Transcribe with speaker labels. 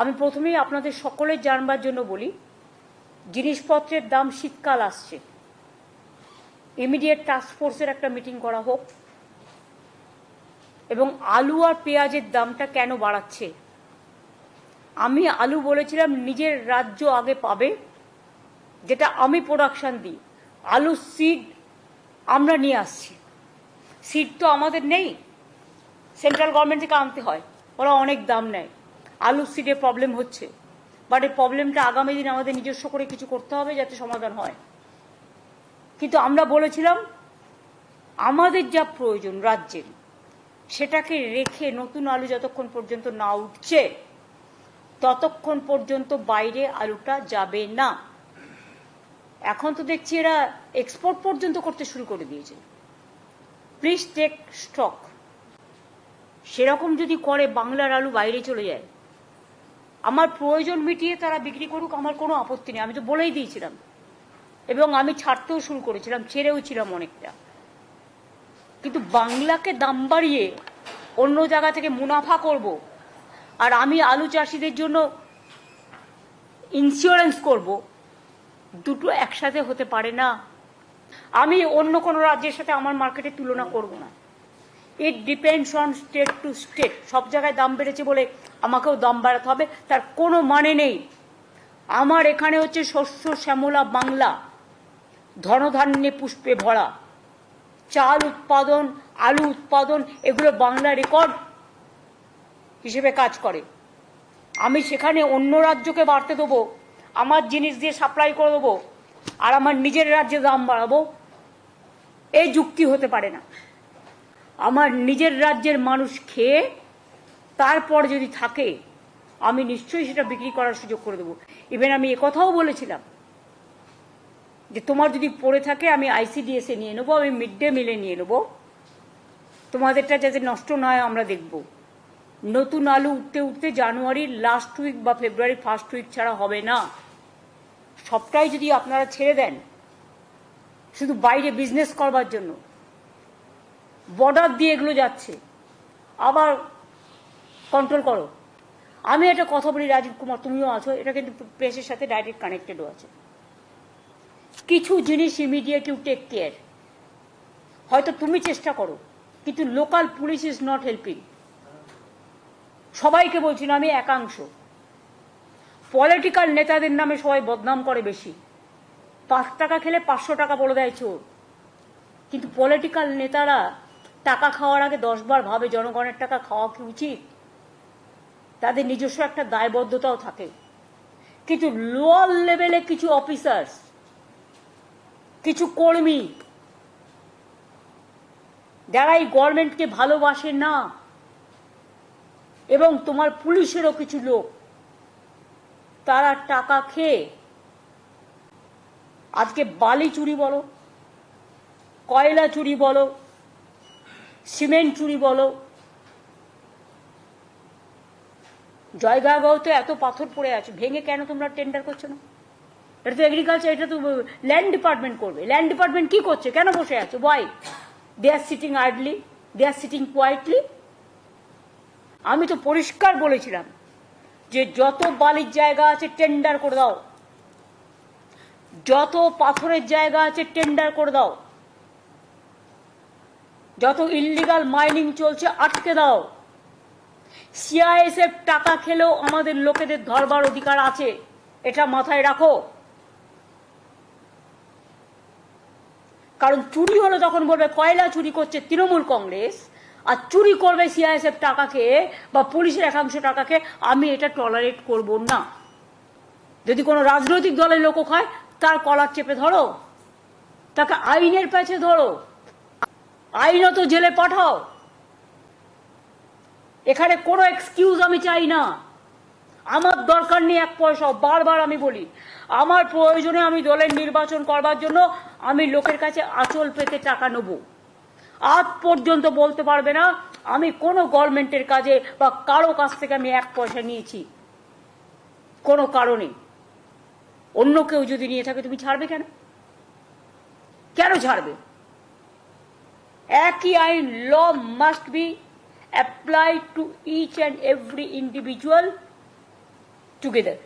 Speaker 1: আমি প্রথমেই আপনাদের সকলের জানবার জন্য বলি, জিনিসপত্রের দাম শীতকাল আসছে। ইমিডিয়েট ফোর্সের একটা মিটিং করা হোক, এবং আলু আর পেঁয়াজের দামটা কেন বাড়াচ্ছে? আমি আলু বলেছিলাম, নিজের রাজ্য আগে পাবে, যেটা আমি প্রোডাকশান দিই। আলু সিড আমরা নিয়ে আসছি। সিড তো আমাদের নেই সেন্ট্রাল গভর্নমেন্ট থেকে আনতে হয়, ওরা অনেক দাম নেয়। আলু সিডে প্রবলেম হচ্ছে। বাট এই প্রবলেমটা আগামী দিন আমাদের নিজস্ব করে কিছু করতে হবে যাতে সমাধান হয়। কিন্তু আমরা বলেছিলাম, আমাদের যা প্রয়োজন রাজ্যের, সেটাকে রেখে নতুন আলু যতক্ষণ পর্যন্ত না উঠছে, ততক্ষণ পর্যন্ত বাইরে আলুটা যাবে না। এখন তো দেখছি এরা এক্সপোর্ট পর্যন্ত করতে শুরু করে দিয়েছে। প্লিজ টেক স্টক সেরকম যদি করে বাংলার আলু বাইরে চলে যায় আমার প্রয়োজন মিটিয়ে তারা বিক্রি করুক, আমার কোনো আপত্তি নেই। আমি তো বলেই দিয়েছিলাম। এবং আমি ছাড়তেও শুরু করেছিলাম, ছেড়েও ছিলাম অনেকটা। কিন্তু বাংলাকে দাম বাড়িয়ে অন্য জায়গা থেকে মুনাফা করব আর আমি আলু চাষিদের জন্য ইন্স্যুরেন্স করব, দুটো একসাথে হতে পারে না। আমি অন্য কোনো রাজ্যের সাথে আমার মার্কেটে তুলনা করব না। It depends on state to state সব জায়গায় দাম বেড়েছে বলে আমাকেও দাম বাড়াতে হবে, তার কোনো মানে নেই। আমার এখানে হচ্ছে শস্য শ্যামলা বাংলা, ধনধান্যে পুষ্পে ভরা, চাল উৎপাদন, আলু উৎপাদন, এগুলো বাংলা রেকর্ড হিসেবে কাজ করে। আমি সেখানে অন্য রাজ্যকে বাড়তে দেবো, আমার জিনিস দিয়ে সাপ্লাই করে দেবো, আর আমার নিজের রাজ্যে দাম বাড়াবো, এই যুক্তি হতে পারে না। আমার নিজের রাজ্যের মানুষ খেয়ে তারপর যদি থাকে, আমি নিশ্চয়ই সেটা বিক্রি করার সুযোগ করে দেবো। ইভেন আমি একথাও বলেছিলাম যে তোমার যদি পড়ে থাকে, আমি আইসিডিএসে নিয়ে নেব, আমি মিড ডে মিলে নিয়ে নেব। তোমাদেরটা যাতে নষ্ট না হয়, আমরা দেখব। নতুন আলু উঠতে উঠতে জানুয়ারির লাস্ট উইক বা ফেব্রুয়ারি ফার্স্ট উইক ছাড়া হবে না। সবটাই যদি আপনারা ছেড়ে দেন, শুধু বাইরে বিজনেস করবার জন্য। বর্ডার দিয়ে এগুলো যাচ্ছে। আবার কন্ট্রোল করো। আমি একটা কথা বলি, রাজীব কুমার, তুমিও আছো, এটা কিন্তু প্রেসের সাথে ডাইরেক্ট কানেক্টেডও আছে। কিছু জিনিস ইমিডিয়েট ইউ টেক কেয়ার হয়তো তুমি চেষ্টা করো, কিন্তু local police is not helping সবাইকে বলছি না, আমি একাংশ। পলিটিক্যাল নেতাদের নামে সবাই বদনাম করে বেশি। পাঁচ টাকা খেলে পাঁচশো টাকা বলে দেয় চোর। কিন্তু পলিটিক্যাল নেতারা টাকা খাওয়ার আগে দশবার ভাবে, জনগণের টাকা খাওয়া কি উচিত? তাদের নিজস্ব একটা দায়বদ্ধতাও থাকে। কিন্তু লোয়ার লেভেলে কিছু অফিসার্স কিছু কর্মী, যারা এই গভর্নমেন্টকে ভালোবাসে না, এবং তোমার পুলিশেরও কিছু লোক, তারা টাকা খেয়ে আজকে বালি চুরি বলো, কয়লা চুরি বলো, সিমেন্ট চুরি বলো জয়গাঁওতে এত পাথর পড়ে আছে, ভেঙে কেন তোমরা টেন্ডার করছ না? এটা তো এগ্রিকালচার এটা তো ল্যান্ড ডিপার্টমেন্ট করবে। ল্যান্ড ডিপার্টমেন্ট কি করছে? কেন বসে আছে? Why they are sitting idly they are sitting quietly আমি তো পরিষ্কার বলেছিলাম যে যত বালির জায়গা আছে টেন্ডার করে দাও। যত পাথরের জায়গা আছে টেন্ডার করে দাও। যত ইল্লিগাল মাইনিং চলছে, আটকে দাও। সিআইএসএফ টাকা খেলেও আমাদের লোকেদের ধরবার অধিকার আছে। এটা মাথায় রাখো। কারণ চুরি হলো তখন বলবে, কয়লা চুরি করছে তৃণমূল কংগ্রেস, আর চুরি করবে সিআইএসএফ টাকাকে বা পুলিশের একাংশ টাকাকে, আমি এটা টলারেট করব না। যদি কোনো রাজনৈতিক দলের লোক হয়, তার কলার চেপে ধরো। তাকে আইনের প্যাচে ধরো। আইনত জেলে পাঠাও। এখানে কোনো এক্সকিউজ আমি চাই না। আমার দরকার নেই এক পয়সা বারবার আমি বলি, আমার প্রয়োজনে আমি দলের নির্বাচন করবার জন্য আমি লোকের কাছে আঁচল পেতে টাকা নেব। আজ পর্যন্ত বলতে পারবে না, আমি কোনো গভর্নমেন্টের কাজে বা কারও কাছ থেকে আমি এক পয়সা নিয়েছি। কোনো কারণে। অন্য কেউ যদি নিয়ে থাকে, তুমি ছাড়বে কেন? কেন ছাড়বে? একই আইন law must be applied to each and every individual together.